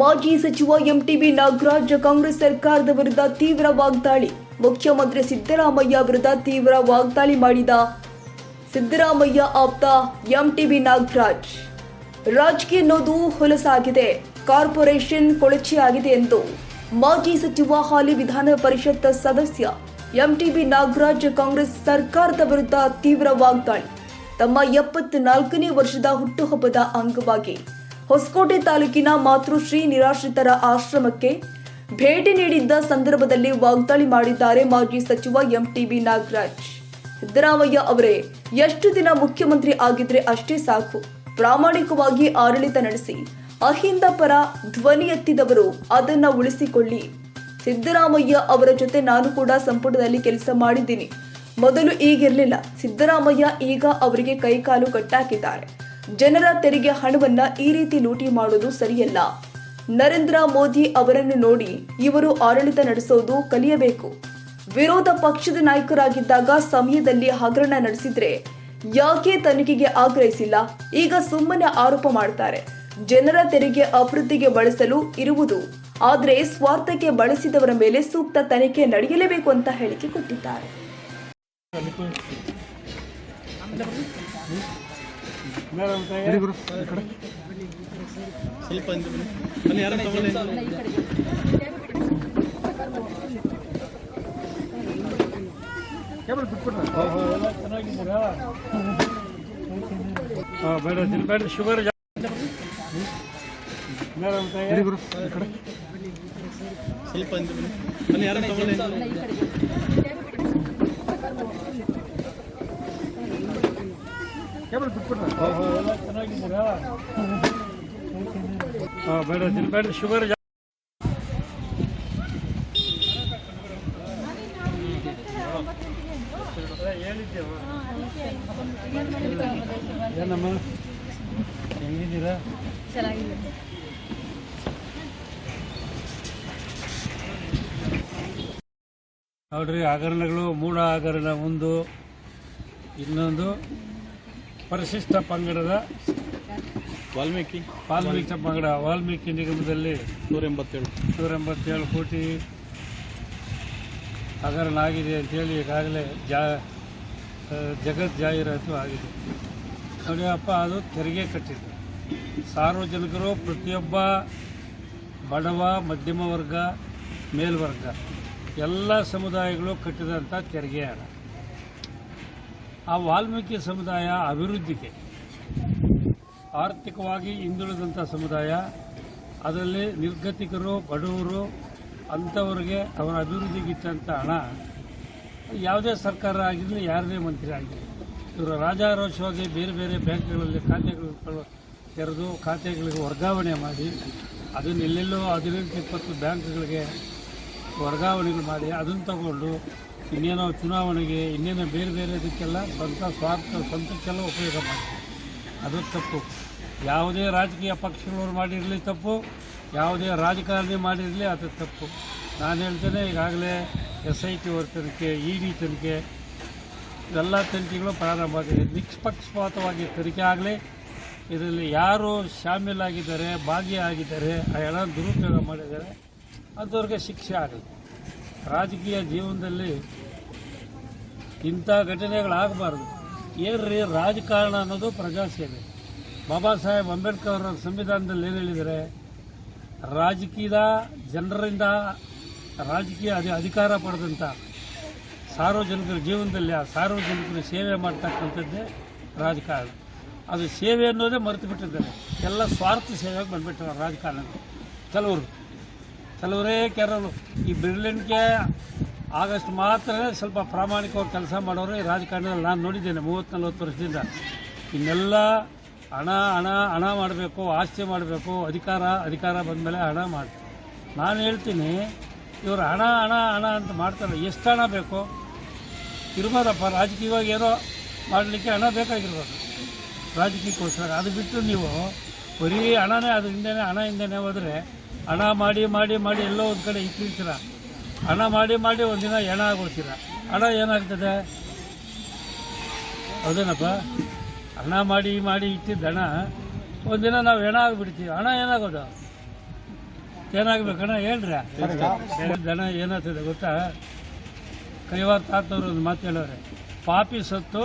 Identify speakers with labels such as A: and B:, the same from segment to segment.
A: ಮಾಜಿ ಸಚಿವ ಎಂಟಿಬಿ ನಾಗರಾಜ್ ಕಾಂಗ್ರೆಸ್ ಸರ್ಕಾರದ ವಿರುದ್ಧ ತೀವ್ರ ವಾಗ್ದಾಳಿ. ಮುಖ್ಯಮಂತ್ರಿ ಸಿದ್ದರಾಮಯ್ಯ ವಿರುದ್ಧ ತೀವ್ರ ವಾಗ್ದಾಳಿ ಮಾಡಿದ ಸಿದ್ದರಾಮಯ್ಯ ಆಪ್ತ ಎಂಟಿಬಿ ನಾಗರಾಜ್. ರಾಜಕೀಯ ಅನ್ನೋದು ಹೊಲಸಾಗಿದೆ. ಕಾರ್ಪೊರೇಷನ್ ಕೊಳಚೆಯಾಗಿದೆ ಎಂದು ಮಾಜಿ ಸಚಿವ ಹಾಲಿ ವಿಧಾನ ಪರಿಷತ್ ಸದಸ್ಯ ಎಂಟಿಬಿ ನಾಗರಾಜ್ ಕಾಂಗ್ರೆಸ್ ಸರ್ಕಾರದ ವಿರುದ್ಧ ತೀವ್ರ ವಾಗ್ದಾಳಿ. ತಮ್ಮ ಎಪ್ಪತ್ನಾಲ್ಕನೇ ವರ್ಷದ ಹುಟ್ಟುಹಬ್ಬದ ಅಂಗವಾಗಿ ಹೊಸಕೋಟೆ ತಾಲೂಕಿನ ಮಾತೃಶ್ರೀ ನಿರಾಶ್ರಿತರ ಆಶ್ರಮಕ್ಕೆ ಭೇಟಿ ನೀಡಿದ್ದ ಸಂದರ್ಭದಲ್ಲಿ ವಾಗ್ದಾಳಿ ಮಾಡಿದ್ದಾರೆ ಮಾಜಿ ಸಚಿವ ಎಂಟಿಬಿ ನಾಗರಾಜ್. ಸಿದ್ದರಾಮಯ್ಯ ಅವರೇ, ಎಷ್ಟು ದಿನ ಮುಖ್ಯಮಂತ್ರಿ ಆಗಿದ್ರೆ ಅಷ್ಟೇ ಸಾಕು. ಪ್ರಾಮಾಣಿಕವಾಗಿ ಆಡಳಿತ ನಡೆಸಿ, ಅಹಿಂದ ಪರ ಧ್ವನಿ ಎತ್ತಿದವರು ಅದನ್ನ ಉಳಿಸಿಕೊಳ್ಳಿ. ಸಿದ್ದರಾಮಯ್ಯ ಅವರ ಜೊತೆ ನಾನು ಕೂಡ ಸಂಪುಟದಲ್ಲಿ ಕೆಲಸ ಮಾಡಿದ್ದೀನಿ. ಮೊದಲು ಈಗಿರಲಿಲ್ಲ. ಸಿದ್ದರಾಮಯ್ಯ ಈಗ ಅವರಿಗೆ ಕೈಕಾಲು ಕಟ್ಟಾಕಿದ್ದಾರೆ. ಜನರ ತೆರಿಗೆ ಹಣವನ್ನ ಈ ರೀತಿ ಲೂಟಿ ಮಾಡುವುದು ಸರಿಯಲ್ಲ. ನರೇಂದ್ರ ಮೋದಿ ಅವರನ್ನು ನೋಡಿ ಇವರು ಆಡಳಿತ ನಡೆಸೋದು ಕಲಿಯಬೇಕು. ವಿರೋಧ ಪಕ್ಷದ ನಾಯಕರಾಗಿದ್ದಾಗ ಸಮಯದಲ್ಲಿ ಹಗರಣ ನಡೆಸಿದ್ರೆ ಯಾಕೆ ತನಿಖೆಗೆ ಆಗ್ರಹಿಸಿಲ್ಲ? ಈಗ ಸುಮ್ಮನೆ ಆರೋಪ ಮಾಡ್ತಾರೆ. ಜನರ ತೆರಿಗೆ ಅಭಿವೃದ್ಧಿಗೆ ಬಳಸಲು ಇರುವುದು. ಆದರೆ ಸ್ವಾರ್ಥಕ್ಕೆ ಬಳಸಿದವರ ಮೇಲೆ ಸೂಕ್ತ ತನಿಖೆ ನಡೆಯಲೇಬೇಕು ಅಂತ ಹೇಳಿಕೆ ಕೊಟ್ಟಿದ್ದಾರೆ.
B: ಸ್ವಲ್ಪ ತಗೊಳ್ಳಿ
C: ಬೇಡ ಬೇಡ ಶುಗರ್
B: ಸ್ವಲ್ಪ ಯಾರು ತಗೊಳ್ಳಿ
C: ಬೇಡ ಬೇಡ ಶುಗರ್ ಏನಮ್ಮ ಹೆಂಗಿದ್ದೀರಾ? ನೋಡ್ರಿ ಹಗರಣಗಳು ಮೂಢ ಹಗರಣ ಒಂದು ಇನ್ನೊಂದು. ಪರಿಶಿಷ್ಟ ಪಂಗಡದ
B: ವಾಲ್ಮೀಕಿ.
C: ವಾಲ್ಮೀಕಿ ಪಂಗಡ ವಾಲ್ಮೀಕಿ ನಿಗಮದಲ್ಲಿ
B: ನೂರ ಎಂಬತ್ತೇಳು
C: ನೂರ ಎಂಬತ್ತೇಳು ಕೋಟಿ ಹಗರಣ ಆಗಿದೆ ಅಂತೇಳಿ ಈಗಾಗಲೇ ಜಾ ಜಗತ್ ಜಾಹೀರಾತು ಆಗಿದೆ. ಕಡಿಯಪ್ಪ ಅದು ತೆರಿಗೆ ಕಟ್ಟಿದ್ದು ಸಾರ್ವಜನಿಕರು ಪ್ರತಿಯೊಬ್ಬ ಬಡವ ಮಧ್ಯಮ ವರ್ಗ ಮೇಲ್ವರ್ಗ ಎಲ್ಲ ಸಮುದಾಯಗಳು ಕಟ್ಟಿದಂಥ ತೆರಿಗೆ ಹಣ. ಆ ವಾಲ್ಮೀಕಿ ಸಮುದಾಯ ಅಭಿವೃದ್ಧಿಗೆ, ಆರ್ಥಿಕವಾಗಿ ಹಿಂದುಳಿದಂಥ ಸಮುದಾಯ, ಅದರಲ್ಲಿ ನಿರ್ಗತಿಕರು, ಬಡವರು, ಅಂಥವ್ರಿಗೆ ಅವರ ಅಭಿವೃದ್ಧಿಗಿಟ್ಟಂಥ ಹಣ, ಯಾವುದೇ ಸರ್ಕಾರ ಆಗಿರಲಿ, ಯಾರದೇ ಮಂತ್ರಿ ಆಗಿರಲಿ. ಇವರು ರಾಜಾರೋಷವಾಗಿ ಬೇರೆ ಬೇರೆ ಬ್ಯಾಂಕ್ಗಳಲ್ಲಿ ಖಾತೆಗಳು ತೆರೆದು ಖಾತೆಗಳಿಗೆ ವರ್ಗಾವಣೆ ಮಾಡಿ, ಅದನ್ನು ಎಲ್ಲೆಲ್ಲೋ ಹದಿನೆಂಟು, ಇಪ್ಪತ್ತು ಬ್ಯಾಂಕ್ಗಳಿಗೆ ವರ್ಗಾವಣೆಗಳು ಮಾಡಿ, ಅದನ್ನು ತಗೊಂಡು ಇನ್ನೇನೋ ಚುನಾವಣೆಗೆ, ಇನ್ನೇನೋ ಬೇರೆ ಬೇರೆ ಇದಕ್ಕೆಲ್ಲ ಸ್ವಂತ ಸ್ವಾರ್ಥ, ಸ್ವಂತಕ್ಕೆಲ್ಲ ಉಪಯೋಗ ಮಾಡ್ತಾರೆ. ಅದು ತಪ್ಪು. ಯಾವುದೇ ರಾಜಕೀಯ ಪಕ್ಷಗಳವ್ರು ಮಾಡಿರಲಿ ತಪ್ಪು, ಯಾವುದೇ ರಾಜಕಾರಣಿ ಮಾಡಿರಲಿ ಅದು ತಪ್ಪು. ನಾನು ಹೇಳ್ತೇನೆ, ಈಗಾಗಲೇ ಎಸ್ ಐ ಟಿ ಅವ್ರ ತನಿಖೆ ಇ ಡಿ ತನಿಖೆ, ಎಲ್ಲ ತನಿಖೆಗಳು ಪ್ರಾರಂಭ ಆಗಿದೆ. ನಿಷ್ಪಕ್ಷಪಾತವಾಗಿ ತನಿಖೆ ಆಗಲಿ, ಇದರಲ್ಲಿ ಯಾರು ಶಾಮೀಲಾಗಿದ್ದಾರೆ, ಭಾಗಿಯಾಗಿದ್ದಾರೆ ಆ ಹಣ ದುರುಪಯೋಗ ಮಾಡಿದ್ದಾರೆ, ಅಂಥವ್ರಿಗೆ ಶಿಕ್ಷೆ ಆಗಲಿ. ರಾಜಕೀಯ ಜೀವನದಲ್ಲಿ ಇಂಥ ಘಟನೆಗಳಾಗಬಾರ್ದು. ಏನ್ರಿ ರಾಜಕಾರಣ ಅನ್ನೋದು ಪ್ರಜಾಸೇವೆ. ಬಾಬಾ ಸಾಹೇಬ್ ಅಂಬೇಡ್ಕರ್ ಅವರ ಸಂವಿಧಾನದಲ್ಲಿ ಏನು ಹೇಳಿದರೆ ರಾಜಕೀಯದ ಜನರಿಂದ ರಾಜಕೀಯ ಅಧಿ ಅಧಿಕಾರ ಪಡೆದಂಥ ಸಾರ್ವಜನಿಕರ ಜೀವನದಲ್ಲಿ ಆ ಸಾರ್ವಜನಿಕರು ಸೇವೆ ಮಾಡ್ತಕ್ಕಂಥದ್ದೇ ರಾಜಕಾರಣ. ಅದು ಸೇವೆ ಅನ್ನೋದೇ ಮರೆತು ಬಿಟ್ಟಿದ್ದಾರೆ ಎಲ್ಲ ಸ್ವಾರ್ಥ ಸೇವೆಗೆ ಬಂದುಬಿಟ್ಟಿದ್ದಾರೆ ರಾಜಕಾರಣ. ಕೆಲವರು ಕೆಲವರೇ ಕೆಲವರು ಈ ಬಿರ್ಲಿನ್ಗೆ ಆಗಸ್ಟ್ ಮಾತ್ರ ಸ್ವಲ್ಪ ಪ್ರಾಮಾಣಿಕವಾಗಿ ಕೆಲಸ ಮಾಡೋರು ರಾಜಕಾರಣದಲ್ಲಿ ನಾನು ನೋಡಿದ್ದೇನೆ ಮೂವತ್ತು ನಲ್ವತ್ತು ವರ್ಷದಿಂದ. ಇನ್ನೆಲ್ಲ ಹಣ ಹಣ ಹಣ ಮಾಡಬೇಕು, ಆಸ್ತಿ ಮಾಡಬೇಕು, ಅಧಿಕಾರ ಅಧಿಕಾರ ಬಂದಮೇಲೆ ಹಣ ಮಾಡಿ. ನಾನು ಹೇಳ್ತೀನಿ, ಇವರು ಹಣ ಹಣ ಹಣ ಅಂತ ಮಾಡ್ತಾರೆ. ಎಷ್ಟು ಹಣ ಬೇಕು? ಇರ್ಬೋದಪ್ಪ, ರಾಜಕೀಯವಾಗಿ ಏನೋ ಮಾಡಲಿಕ್ಕೆ ಹಣ ಬೇಕಾಗಿರ್ಬೋದು. ರಾಜಕೀಯಕ್ಕೋಸ್ಕರ. ಅದು ಬಿಟ್ಟು ನೀವು ಬರೀ ಹಣನೇ ಅದ್ರ ಹಣ ಹಿಂದೆನೇ ಹೋದರೆ, ಹಣ ಮಾಡಿ ಮಾಡಿ ಮಾಡಿ ಎಲ್ಲೋ ಒಂದು ಕಡೆ ಇಟ್ಟಿರ್ತೀರ ಹಣ ಮಾಡಿ ಮಾಡಿ ಒಂದಿನ ಹೆಣ ಆಗ್ಬಿಡ್ತೀರ? ಹಣ ಏನಾಗ್ತದೆ? ಹೌದೇನಪ್ಪ? ಹಣ ಮಾಡಿ ಮಾಡಿ ಇಟ್ಟಿದ್ದ ಹಣ, ಒಂದಿನ ನಾವು ಹೆಣ ಆಗಿಬಿಡ್ತೀವಿ. ಹಣ ಏನಾಗೋದು? ಏನಾಗ್ಬೇಕಣ್ಣ? ಹೇಳ್ರಿ. ಹಣ ಏನಾಗ್ತದೆ ಗೊತ್ತಾ? ಕೈವಾರ ತಾತವ್ರು ಒಂದು ಮಾತು ಹೇಳೋರೆ ಪಾಪಿ ಸತ್ತು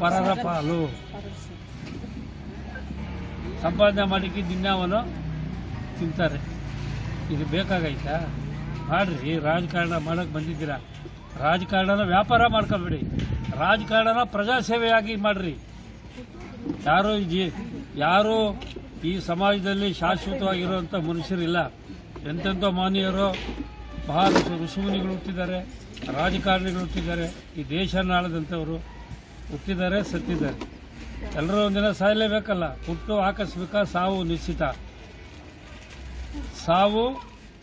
C: ಪರರ ಪಾಲು. ಸಂಪಾದನೆ ಮಾಡಿಕ್ಕೆ ದಿನವನು ತಿಂತಾರೆ. ಇದು ಬೇಕಾಗೈತಾ? ಮಾಡ್ರಿ ರಾಜಕಾರಣ ಮಾಡಕ್ಕೆ ಬಂದಿದ್ದೀರಾ? ರಾಜಕಾರಣನ ವ್ಯಾಪಾರ ಮಾಡ್ಕೊಬೇಡಿ. ರಾಜಕಾರಣನ ಪ್ರಜಾಸೇವೆಯಾಗಿ ಮಾಡ್ರಿ. ಯಾರು ಜಿ ಯಾರು ಈ ಸಮಾಜದಲ್ಲಿ ಶಾಶ್ವತವಾಗಿರುವಂಥ ಮನುಷ್ಯರಿಲ್ಲ. ಎಂತೆಂಥ ಮಾನ್ಯರು ಬಹಳ ಋಷಿಮುನಿಗಳು ಹುಟ್ಟಿದ್ದಾರೆ, ರಾಜಕಾರಣಿಗಳು ಹುಟ್ಟಿದ್ದಾರೆ, ಈ ದೇಶ ನಾಳದಂಥವರು ಹುಟ್ಟಿದ್ದಾರೆ, ಸತ್ತಿದ್ದಾರೆ. ಎಲ್ಲರೂ ಒಂದಿನ ಸಾಯಲೇಬೇಕಲ್ಲ? ಹುಟ್ಟು, ಆಕಸ್ಮಿಕ ಸಾವು, ನಿಶ್ಚಿತ. ಸಾವು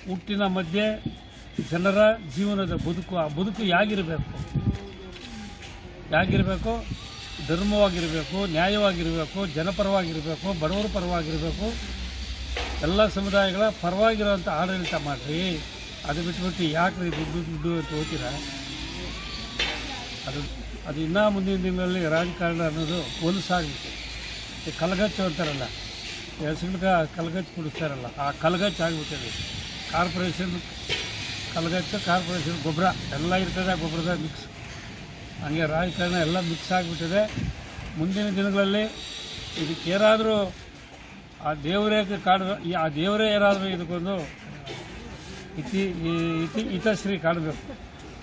C: ಹುಟ್ಟಿನ ಮಧ್ಯೆ ಜನರ ಜೀವನದ ಬದುಕು, ಆ ಬದುಕು ಯಾಗಿರಬೇಕು? ಯಾಗಿರಬೇಕು? ಧರ್ಮವಾಗಿರಬೇಕು, ನ್ಯಾಯವಾಗಿರಬೇಕು, ಜನಪರವಾಗಿರಬೇಕು, ಬಡವರ ಪರವಾಗಿರಬೇಕು. ಎಲ್ಲ ಸಮುದಾಯಗಳ ಪರವಾಗಿರುವಂಥ ಆಡಳಿತ ಮಾಡಿರಿ. ಅದು ಬಿಟ್ಬಿಟ್ಟು ಯಾಕ್ರಿ ದುಡ್ಡು ದುಡ್ಡು ಅಂತ ಹೋಗ್ತೀರಾ? ಅದು ಅದು ಇನ್ನೂ ಮುಂದಿನ ದಿನಗಳಲ್ಲಿ ರಾಜಕಾರಣ ಅನ್ನೋದು ಹೊಲಸಾಗಬೇಕು ಈ ಕಲಗಚ್ಚು ಅಂತಾರಲ್ಲ ಹೆಸರುಗ ಕಲಗಚ್ಚು ಕುಡಿಸ್ತಾರಲ್ಲ, ಆ ಕಲಗಚ್ಚು ಆಗಿಬಿಟ್ಟಿದೆ. ಕಾರ್ಪೊರೇಷನ್ ಕಲಗಚ್ಚ ಕಾರ್ಪೊರೇಷನ್ ಗೊಬ್ಬರ ಎಲ್ಲ ಇರ್ತದೆ ಗೊಬ್ಬರದ ಮಿಕ್ಸ್ ಹಂಗೆ ರಾಜಕಾರಣ ಎಲ್ಲ ಮಿಕ್ಸ್ ಆಗಿಬಿಟ್ಟಿದೆ. ಮುಂದಿನ ದಿನಗಳಲ್ಲಿ ಇದಕ್ಕೆ ಏನಾದರೂ ಆ ದೇವರೇ ಕಾಡು ಆ ದೇವರೇ ಏನಾದರೂ ಇದಕ್ಕೊಂದು ಇತಿ ಇತಿ, ಹಿತಶ್ರೀ ಕಾಣಬೇಕು.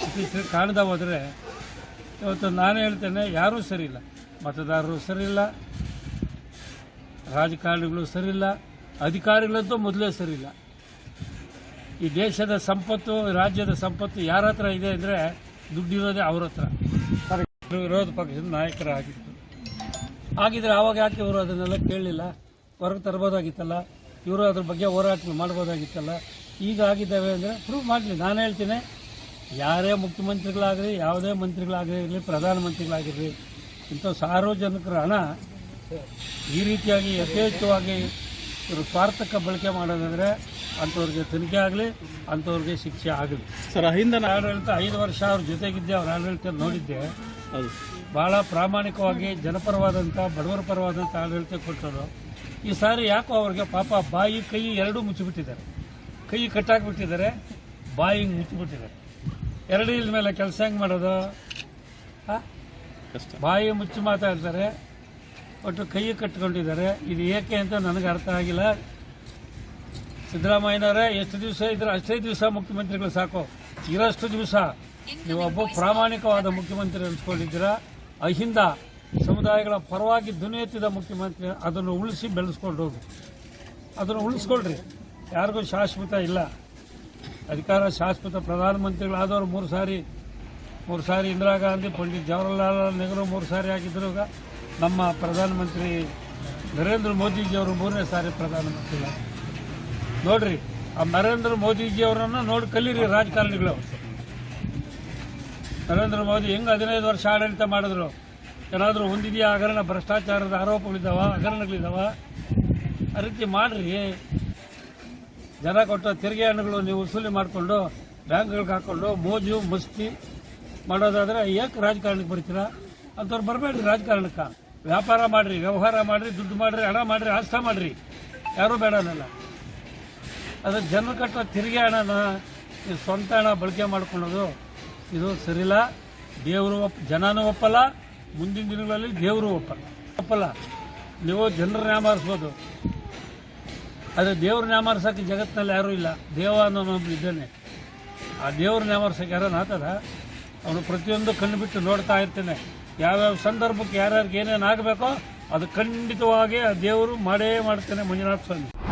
C: ಹಿತಶ್ರೀ ಕಾಣದ ಹೋದರೆ ಇವತ್ತು ನಾನು ಹೇಳ್ತೇನೆ, ಯಾರೂ ಸರಿಯಿಲ್ಲ. ಮತದಾರರು ಸರಿಯಿಲ್ಲ. ರಾಜಕಾರಣಿಗಳು ಸರಿಯಿಲ್ಲ. ಅಧಿಕಾರಿಗಳಂತೂ ಮೊದಲೇ ಸರಿಯಿಲ್ಲ. ಈ ದೇಶದ ಸಂಪತ್ತು, ರಾಜ್ಯದ ಸಂಪತ್ತು ಯಾರ ಹತ್ರ ಇದೆ ಅಂದರೆ ದುಡ್ಡಿರೋದೇ ಅವ್ರ ಹತ್ರ. ವಿರೋಧ ಪಕ್ಷದ ನಾಯಕರಾಗಿತ್ತು ಆಗಿದ್ರೆ ಆವಾಗ ಯಾಕೆ ಇವರು ಅದನ್ನೆಲ್ಲ ಕೇಳಲಿಲ್ಲ ಹೊರಗೆ ತರ್ಬೋದಾಗಿತ್ತಲ್ಲ? ಇವರು ಅದ್ರ ಬಗ್ಗೆ ಹೋರಾಟ ಮಾಡ್ಬೋದಾಗಿತ್ತಲ್ಲ? ಈಗ ಆಗಿದ್ದಾವೆ ಅಂದರೆ ಪ್ರೂವ್ ಮಾಡಲಿ. ನಾನು ಹೇಳ್ತೀನಿ, ಯಾರೇ ಮುಖ್ಯಮಂತ್ರಿಗಳಾಗಲಿ, ಯಾವುದೇ ಮಂತ್ರಿಗಳಾಗಲಿ ಇರಲಿ, ಪ್ರಧಾನಮಂತ್ರಿಗಳಾಗಿರಲಿ, ಇಂಥ ಸಾರ್ವಜನಿಕರ ಹಣ ಈ ರೀತಿಯಾಗಿ ಯಥೇಚ್ಛವಾಗಿ ಇವರು ಸ್ವಾರ್ಥಕ್ಕೆ ಬಳಕೆ ಮಾಡೋದಾದರೆ ಅಂಥವ್ರಿಗೆ ತನಿಖೆ ಆಗಲಿ ಅಂಥವ್ರಿಗೆ ಶಿಕ್ಷೆ ಆಗಲಿ.
B: ಸರ್ ಅಹಿಂದ
C: ಆಡಳಿತ ಐದು ವರ್ಷ ಅವ್ರ ಜೊತೆಗಿದ್ದೆ ಅವ್ರ ಆಡಳಿತ ನೋಡಿದ್ದೆ.
B: ಹೌದು.
C: ಭಾಳ ಪ್ರಾಮಾಣಿಕವಾಗಿ ಜನಪರವಾದಂಥ ಬಡವರ ಪರವಾದಂಥ ಆಡಳಿತ ಕೊಟ್ಟರು ಈ ಸಾರಿ ಯಾಕೋ ಅವ್ರಿಗೆ ಪಾಪ ಬಾಯಿ ಕೈ ಎರಡೂ ಮುಚ್ಚಿಬಿಟ್ಟಿದ್ದಾರೆ. ಕೈ ಕಟ್ಟಾಕ್ಬಿಟ್ಟಿದ್ದಾರೆ ಬಾಯಿ ಮುಚ್ಚಿಬಿಟ್ಟಿದ್ದಾರೆ. ಎರಡು ಇಲ್ದ ಮೇಲೆ ಕೆಲಸ ಹೆಂಗೆ ಮಾಡೋದು? ಬಾಯಿ ಮುಚ್ಚಿ ಮಾತಾಡ್ತಾರೆ ಒಟ್ಟು ಕೈ ಕಟ್ಕೊಂಡಿದ್ದಾರೆ. ಇದು ಏಕೆ ಅಂತ ನನಗೆ ಅರ್ಥ ಆಗಿಲ್ಲ. ಸಿದ್ದರಾಮಯ್ಯನವರೇ ಎಷ್ಟು ದಿವಸ ಇದ್ರೆ ಅಷ್ಟೇ ದಿವಸ ಮುಖ್ಯಮಂತ್ರಿಗಳು ಸಾಕು. ಇರೋಷ್ಟು ದಿವಸ ಒಬ್ಬ ಪ್ರಾಮಾಣಿಕವಾದ ಮುಖ್ಯಮಂತ್ರಿ ಅನ್ಸ್ಕೊಂಡಿದ್ದೀರಾ? ಅಹಿಂದ ಸಮುದಾಯಗಳ ಪರವಾಗಿ ದುನಿಯತ್ತಿದ ಮುಖ್ಯಮಂತ್ರಿ ಅದನ್ನು ಉಳಿಸಿ ಬೆಳೆಸ್ಕೊಂಡು ಹೋಗಿ. ಅದನ್ನು ಉಳಿಸ್ಕೊಳ್ರಿ. ಯಾರಿಗೂ ಶಾಶ್ವತ ಇಲ್ಲ. ಅಧಿಕಾರ ಶಾಶ್ವತ. ಪ್ರಧಾನಮಂತ್ರಿಗಳಾದವರು ಮೂರು ಸಾರಿ ಮೂರು ಸಾರಿ ಇಂದಿರಾ ಗಾಂಧಿ ಪಂಡಿತ್ ಜವಾಹರ್ಲಾಲ್ ನೆಹರು ಮೂರು ಸಾರಿ ಆಗಿದ್ದರು ನಮ್ಮ ಪ್ರಧಾನಮಂತ್ರಿ ನರೇಂದ್ರ ಮೋದಿಜಿಯವರು ಮೂರನೇ ಸಾರಿ ಪ್ರಧಾನಮಂತ್ರಿ ನೋಡ್ರಿ, ಆ ನರೇಂದ್ರ ಮೋದಿಜಿ ಅವರನ್ನು ನೋಡಿ ಕಲೀರಿ ರಾಜಕಾರಣಿಗಳು. ನರೇಂದ್ರ ಮೋದಿ ಹೆಂಗೆ ಹದಿನೈದು ವರ್ಷ ಆಡಳಿತ ಮಾಡಿದ್ರು? ಏನಾದರೂ ಹೊಂದಿದೆಯಾ? ಹಗರಣ ಭ್ರಷ್ಟಾಚಾರದ ಆರೋಪಗಳಿದ್ದಾವ, ಹಗರಣಗಳಿದ್ದಾವ? ಆ ರೀತಿ ಮಾಡ್ರಿ. ಜನ ಕೊಟ್ಟ ತೆರಿಗೆ ಹಣ್ಣುಗಳು ನೀವು ವಸೂಲಿ ಮಾಡಿಕೊಂಡು, ಬ್ಯಾಂಕ್ಗಳಿಗೆ ಹಾಕೊಂಡು, ಮೋಜು, ಮಸ್ತಿ ಮಾಡೋದಾದ್ರೆ ಯಾಕೆ ರಾಜಕಾರಣಕ್ಕೆ ಬರ್ತೀರಾ? ಅಂಥವ್ರು ಬರಬೇಡ್ರಿ ರಾಜಕಾರಣಕ್ಕೆ. ವ್ಯಾಪಾರ ಮಾಡ್ರಿ, ವ್ಯವಹಾರ ಮಾಡ್ರಿ, ದುಡ್ಡು ಮಾಡ್ರಿ, ಹಣ ಮಾಡ್ರಿ ಆಸ್ಥ ಮಾಡ್ರಿ. ಯಾರೂ ಬೇಡ ಅನ್ನಲ್ಲ ಅದು ಜನರು ಕಟ್ಟೋ ತೆರಿಗೆ ಹಣನ ಸ್ವಂತ ಹಣ ಬಳಕೆ ಮಾಡ್ಕೊಳ್ಳೋದು. ಇದು ಸರಿಲ್ಲ. ದೇವರು ಒಪ್, ಜನನೂ ಒಪ್ಪಲ್ಲ. ಮುಂದಿನ ದಿನಗಳಲ್ಲಿ ದೇವರು ಒಪ್ಪಲ್ಲ. ಒಪ್ಪಲ್ಲ. ನೀವು ಜನರು ನ್ಯಾಮಾರಿಸ್ಬೋದು ಆದರೆ ದೇವ್ರ ನ್ಯಾಮಾರ್ಸಕ್ಕೆ ಜಗತ್ತಿನಲ್ಲಿ ಯಾರೂ ಇಲ್ಲ. ದೇವ ಅನ್ನೋನೊಬ್ರು ಇದ್ದಾನೆ. ಆ ದೇವ್ರ ನ್ಯಾಮಾರ್ಸಕ್ಕೆ ಯಾರೋ ಆತದ ಅವನು ಪ್ರತಿಯೊಂದು ಕಣ್ಣು ಬಿಟ್ಟು ನೋಡ್ತಾ ಇರ್ತೇನೆ. ಯಾವ್ಯಾವ ಸಂದರ್ಭಕ್ಕೆ ಯಾರ್ಯಾರಿಗೆ ಏನೇನು ಆಗಬೇಕೋ ಅದು ಖಂಡಿತವಾಗಿ ಆ ದೇವರು ಮಾಡೇ ಮಾಡ್ತಾನೆ ಮಂಜುನಾಥ ಸ್ವಾಮಿ.